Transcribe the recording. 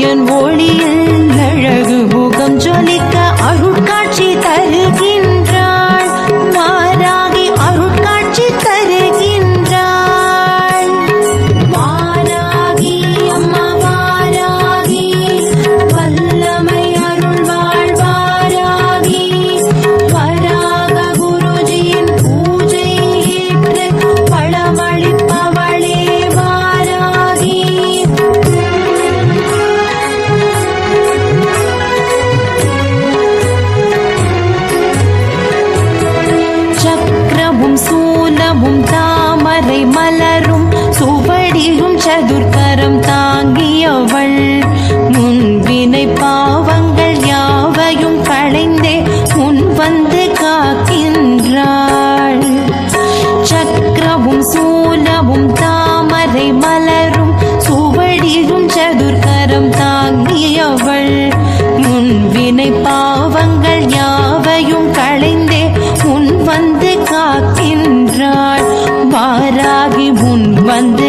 என் ஒளிய சூலமும் தாமரை மலரும் சுவடியும் சதுர்கரம் தாங்கியவள். முன்வினை பாவங்கள் யாவையும் களைந்தே முன் வந்து காக்கின்றாள். சக்கரமும் சூலமும் தாமரை மலரும் சுவடியும் சதுர்கரம் தாங்கியவள். முன்வினை பா 안 돼.